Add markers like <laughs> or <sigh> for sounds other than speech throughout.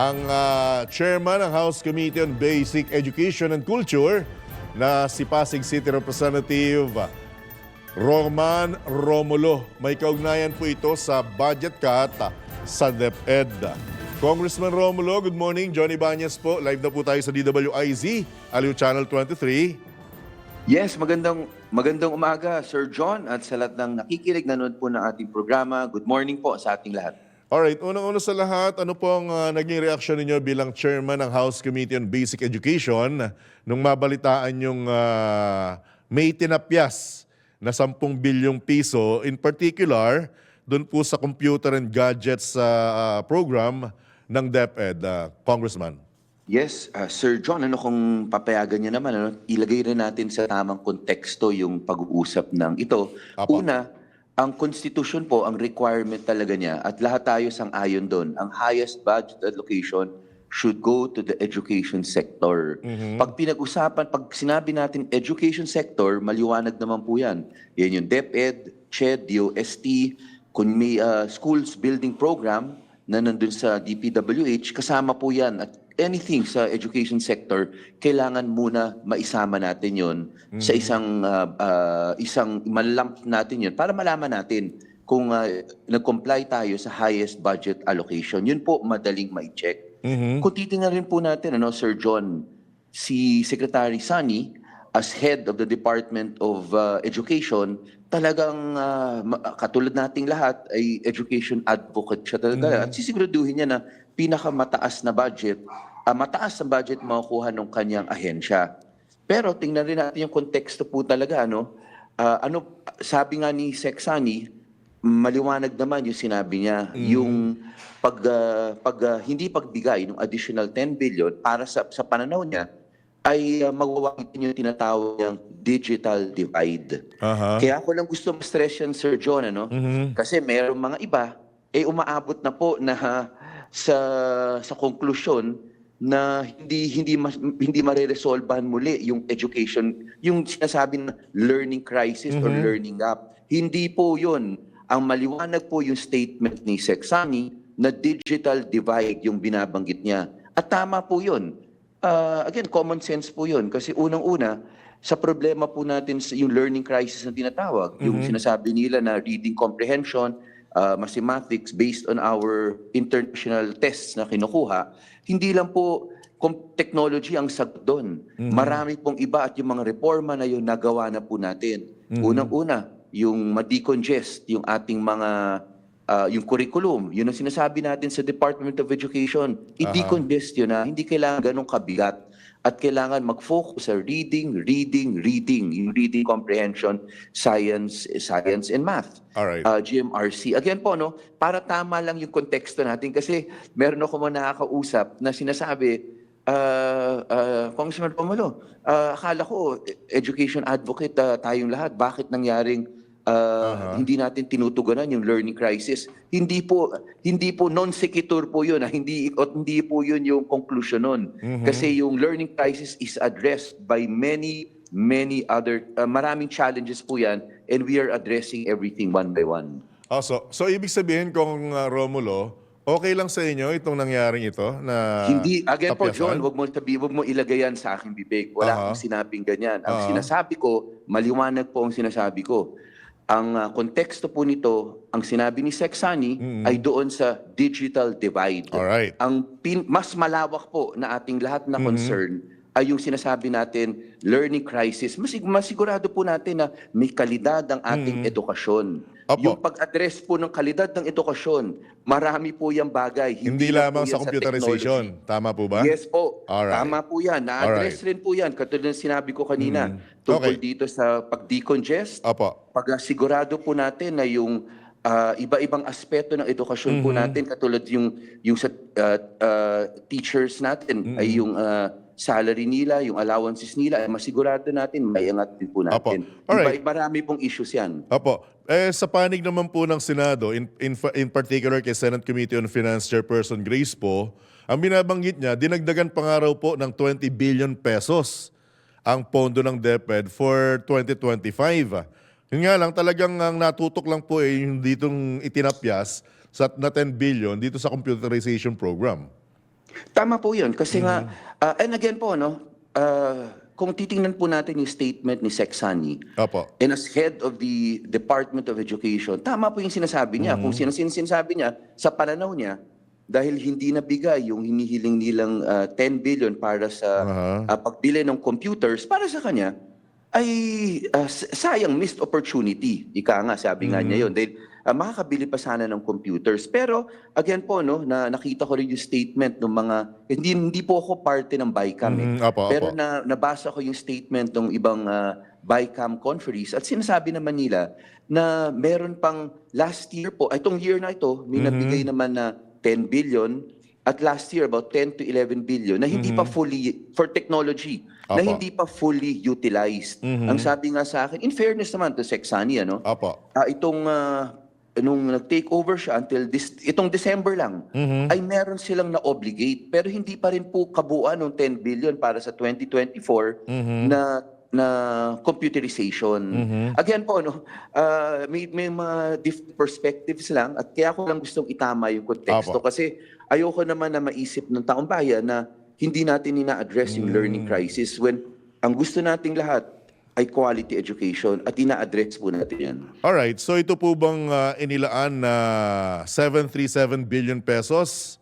ang ah, chairman ng House Committee on Basic Education and Culture na si Pasig City Representative Roman Romulo. May kaugnayan po ito sa budget cut sa DepEd. Congressman Romulo, good morning. Johnny Banyas po. Live na po tayo sa DWIZ, Aliw Channel 23. Yes, magandang magandang umaga Sir John at sa lahat ng nakikinig nanood po ng ating programa. Good morning po sa ating lahat. Alright, unang-una sa lahat, ano po ang ah, naging reaksyon ninyo bilang chairman ng House Committee on Basic Education nung mabalitaan yung ah, may tinapyas na 10 bilyong piso, in particular, doon po sa Computer and Gadgets ah, program ng DepEd, ah, Congressman. Yes, uh, Sir John, ano kung papayagan niya naman, ano, ilagay rin natin sa tamang konteksto yung pag-uusap ng ito. Apo. Una, ang Constitution po, ang requirement talaga niya, at lahat tayo sang ayon doon, ang highest budget allocation should go to the education sector. Pag pinag-usapan, pag sinabi natin education sector, maliwanag naman po yan. Yan yung DepEd, CHED, DOST, kung may uh, schools building program na nandun sa DPWH, kasama po yan. At anything sa education sector, kailangan muna maisama natin yon sa isang uh, uh, isang malamp natin yon para malaman natin kung uh, nag-comply tayo sa highest budget allocation. Yun po madaling ma-check. Kung titingnan rin po natin, ano, Sir John, si Secretary Sani, as head of the Department of uh, Education, talagang uh, katulad nating lahat ay education advocate siya talaga. At sisiguraduhin niya na pinakamataas na budget, ah, mataas na budget makukuha ng kanyang ahensya. Pero tingnan rin natin yung konteksto po talaga. Ano, Ah, ano sabi nga ni Sexani, maliwanag naman yung sinabi niya, yung pag, ah, pag ah, hindi pagbigay ng additional 10 billion para sa, sa pananaw niya, ay uh, magwawagitin yung tinatawag niyang digital divide. Aha. Kaya ako lang gusto ma-stress yan, Sir John, ano? Kasi mayroong mga iba, eh umaabot na po na sa sa konklusyon na hindi hindi mas, hindi mareresolbahan muli yung education, yung sinasabi na learning crisis or learning gap. Hindi po 'yun. Ang maliwanag po yung statement ni Sexani na digital divide yung binabanggit niya. At tama po 'yun. Ah, again, common sense po 'yun kasi unang-una sa problema po natin sa yung learning crisis na tinatawag, yung sinasabi nila na reading comprehension, uh, mathematics based on our international tests na kinukuha, hindi lang po technology ang sagot doon. Marami pong iba at yung mga reforma na yun nagawa na po natin. Unang-una, yung ma-decongest yung ating mga ah, yung curriculum, yun ang sinasabi natin sa Department of Education. I-decongest yun na hindi kailangan ganong kabigat at kailangan mag-focus sa reading, reading, reading, yung reading comprehension, science, science and math. Alright. Uh, GMRC. Again po, no, para tama lang yung konteksto natin kasi meron ako mga nakakausap na sinasabi, uh, uh, Congressman Pamulo, uh, akala ko eh, education advocate uh, tayong lahat. Bakit nangyaring uh, hindi natin tinutugunan yung learning crisis? Hindi po hindi po non sequitur po 'yun, ah. hindi at hindi po 'yun yung conclusion nun. Kasi yung learning crisis is addressed by many many other uh, maraming challenges po 'yan and we are addressing everything one by one. Oh, so, so ibig sabihin kung ah, Romulo, okay lang sa inyo itong nangyaring ito na Hindi, again po, tapyasan? John, wag mo sabi, wag mo ilagay yan sa aking bibig. Wala Aha. akong sinabing ganyan. Ang Aha. sinasabi ko, maliwanag po ang sinasabi ko. Ang ah, konteksto po nito, ang sinabi ni Sexani ay doon sa digital divide. Alright. Ang pin- mas malawak po na ating lahat Mm-hmm. na concern ay yung sinasabi natin, learning crisis. Masig- masigurado po natin na may kalidad ang ating edukasyon. Opo. Yung pag-address po ng kalidad ng edukasyon, marami po yung bagay. Hindi lang lamang sa computerization. technology. Tama po ba? Yes po. Alright. Tama po yan. Na-address rin po yan. Katulad ng sinabi ko kanina. Tungkol Okay. dito sa pag-decongest. Pag-sigurado po natin na yung ah, iba-ibang aspeto ng edukasyon po natin katulad yung yung sa ah, ah, teachers natin ay yung ah, salary nila, yung allowances nila ay masigurado natin maiangat din po natin. Alright. Iba, marami pong issues yan. Opo. Eh, sa panig naman po ng Senado, in, in, in particular kay Senate Committee on Finance Chairperson Grace po, ang binabanggit niya, dinagdagan pa nga raw po ng 20 billion pesos ang pondo ng DepEd for 2025. Yun nga lang, talagang ang natutok lang po eh, yung ditong itinapyas sa na 10 billion dito sa computerization program. Tama po yun. Kasi nga, Mm-hmm. ah, and again po, no, ah, kung titingnan po natin yung statement ni Sexani, Opo. and as head of the Department of Education, tama po yung sinasabi niya. Kung sino sino sinasabi niya, sa pananaw niya, dahil hindi nabigay yung hinihiling nilang ah, 10 billion para sa Aha. ah, pagbili ng computers, para sa kanya, ay s- sayang missed opportunity. Ika nga, sabi nga niya yun. Dahil ah, makakabili pa sana ng computers. Pero again po, no, na nakita ko rin yung statement ng mga, hindi, hindi po ako parte ng BICAM. eh. Mhm, opo, Pero opo. na, nabasa ko yung statement ng ibang ah, BICAM conferees at sinasabi naman nila na meron pang last year po, itong year na ito, may nabigay naman na 10 billion at last year about 10 to 11 billion na hindi pa fully for technology na Opo. hindi pa fully utilized. Ang sabi nga sa akin, in fairness naman to Sexani, ano, Opo. ah, itong ah, nung nag-take over siya until this, itong December lang, ay meron silang na-obligate. Pero hindi pa rin po kabuuan ng 10 billion para sa 2024 na na computerization. Again po, no, ah, may, may mga different perspectives lang at kaya ko lang gustong itama yung konteksto Apo. kasi ayoko naman na maisip ng taong bayan na hindi natin ina-address yung learning crisis when ang gusto nating lahat ay quality education at ina-address po natin yan. Alright, so ito po bang ah, inilaan na 737 billion pesos?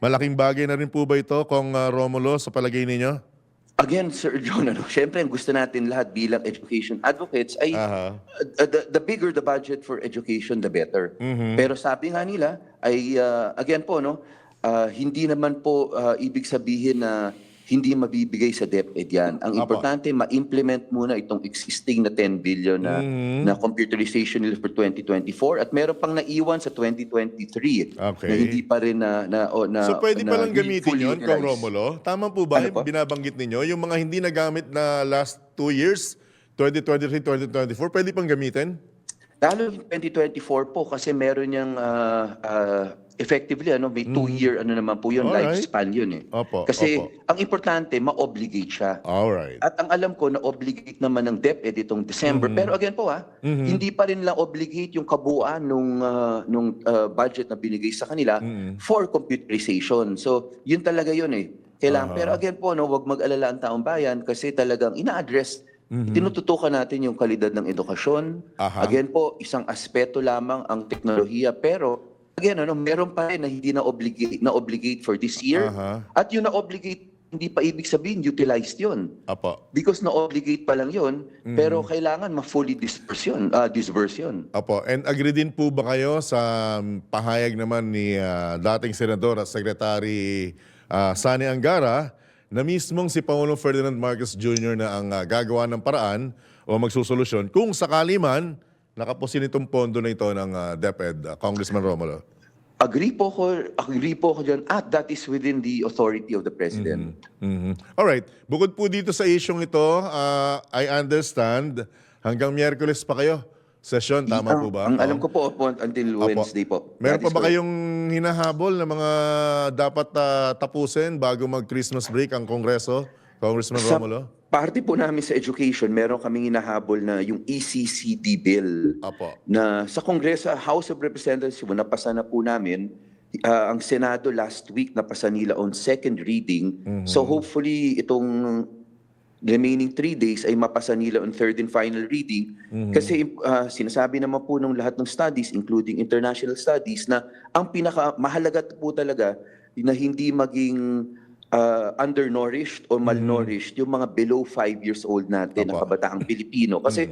Malaking bagay na rin po ba ito, Kong ah, Romulo, sa palagay ninyo? Again, Sir John, ano, <laughs> syempre ang gusto natin lahat bilang education advocates ay Aha. uh, the, the bigger the budget for education, the better. Pero sabi nga nila ay, uh, again po, no, uh, hindi naman po uh, ibig sabihin na hindi mabibigay sa DepEd yan. Ang Apo. importante, ma-implement muna itong existing na 10 billion na, na computerization nila for 2024 at meron pang naiwan sa 2023 Okay. na hindi pa rin na, na, o- na So pwede na palang gamitin fully yon, Kong. Romulo? Tama po ba Ano po? binabanggit ninyo? Yung mga hindi nagamit na last two years, 2023, 2024, pwede pang gamitin? Lalo yung 2024 po kasi meron niyang ah, ah, effectively ano may two-year ano naman po yun. Alright. lifespan yun eh. Opo, kasi opo. ang importante ma-obligate siya. Alright. At ang alam ko na obligate naman ng DepEd itong December. Mm-hmm. Pero again po ha, hindi pa rin lang obligate yung kabuuan nung ah, nung ah, budget na binigay sa kanila for computerization. So, yun talaga yun eh. Kailangan, pero again po, no, wag mag-alala ang taong bayan kasi talagang ina-address Tinututukan natin yung kalidad ng edukasyon. Aha. Again po, isang aspeto lamang ang teknolohiya pero again ano, meron pa rin na hindi na obligate na obligate for this year. Aha. At yung na obligate hindi pa ibig sabihin utilized 'yun. Apo. Because na-obligate pa lang yun, pero kailangan ma-fully disperse yun, ah, disburse yun. Apo. And agree din po ba kayo sa um, pahayag naman ni ah, dating Senador at Secretary ah, Sani Angara na mismong si Pangulong Ferdinand Marcos Jr. na ang ah, gagawa ng paraan o magsusolusyon kung sakali man nakapusin itong pondo na ito ng ah, DepEd, ah, Congressman Romulo. Agree po ko, agree po ko dyan, at that is within the authority of the President. Mhm. Alright. Bukod po dito sa isyong ito, ah, I understand hanggang Miyerkules pa kayo. Session, tama ang, po ba? Ang Oo. alam ko po, po until Apo. Wednesday po. Meron pa ba correct. kayong hinahabol na mga dapat ah, tapusin bago mag-Christmas break ang Kongreso? Congressman Sa Romulo? parte po namin sa education, meron kaming hinahabol na yung ECCD bill. Apo. na sa Kongreso, House of Representatives, napasa na po namin. Ah, ang Senado last week, napasa nila on second reading. So hopefully, itong remaining three days ay mapasa nila on third and final reading. Kasi ah, sinasabi naman po ng lahat ng studies, including international studies, na ang pinaka mahalaga po talaga na hindi maging ah, undernourished or malnourished yung mga below five years old natin na kabataang Pilipino. Kasi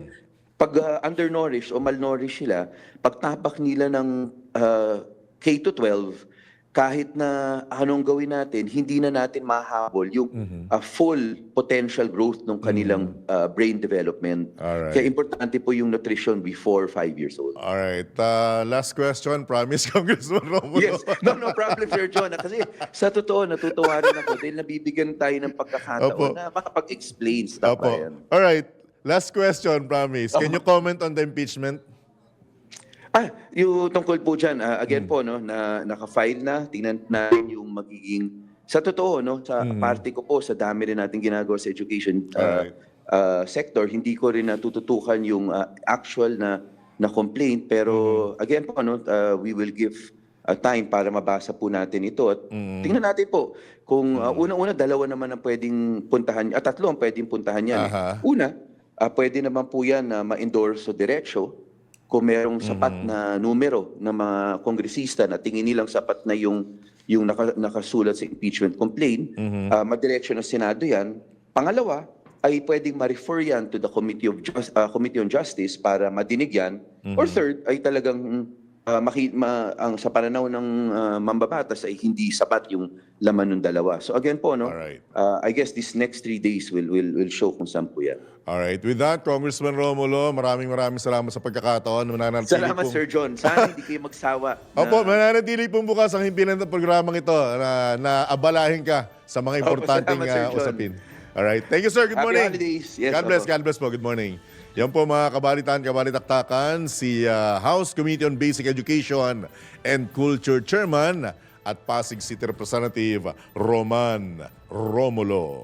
pag uh, undernourished o malnourished sila, pagtapak nila ng uh, K to 12, kahit na anong gawin natin, hindi na natin mahabol yung uh, full potential growth ng kanilang uh, brain development. Alright. Kaya importante po yung nutrition before 5 years old. Alright. ah, last question. Promise, Congressman Romulo. Yes, no, no problem, Sir John. Kasi sa totoo, natutuwa rin ako dahil nabibigyan tayo ng pagkakataon Opo. na makapag-explain stuff Opo. ba yan. Alright. Last question, promise. Can you comment on the impeachment? Ah, yung tungkol po dyan, ah, again po, no, na naka-file na, tingnan natin yung magiging, sa totoo, no, sa parte ko po, sa dami rin natin ginagawa sa education ah, Alright. ah, sector, hindi ko rin natututukan yung ah, actual na na complaint, pero again po, no, ah, we will give uh, time para mabasa po natin ito. At tingnan natin po kung uh, unang-una dalawa naman ang pwedeng puntahan, at tatlo ang pwedeng puntahan yan. Aha. Una, ah, pwede naman po yan na ma-endorse o diretsyo kung merong sapat na numero ng mga kongresista na tingin nilang sapat na yung yung naka, nakasulat sa impeachment complaint, ah, madiretso ng Senado yan. Pangalawa, ay pwedeng ma-refer yan to the Committee of Jus- ah, Committee on Justice para madinig yan. Or third, ay talagang ah, maki- ma- ang sa pananaw ng ah, mambabatas ay hindi sapat yung laman ng dalawa. So again po, no, Alright. ah, I guess these next three days will will will show kung saan po yan. Alright. With that, Congressman Romulo, maraming maraming salamat sa pagkakataon. Mananatili Salamat, pong- Sir John. Sana hindi kayo magsawa. <laughs> na- Opo, mananatili pong bukas ang himpilan ng programang ito na, na abalahin ka sa mga Opo, importanteng salamat, uh, usapin. Alright. Thank you, sir. Good Happy morning. holidays. Yes, God bless, opo. God bless po. Good morning. Yan po mga kabalitan, kabalitaktakan, si uh, House Committee on Basic Education and Culture Chairman at Pasig City Representative Roman Romulo.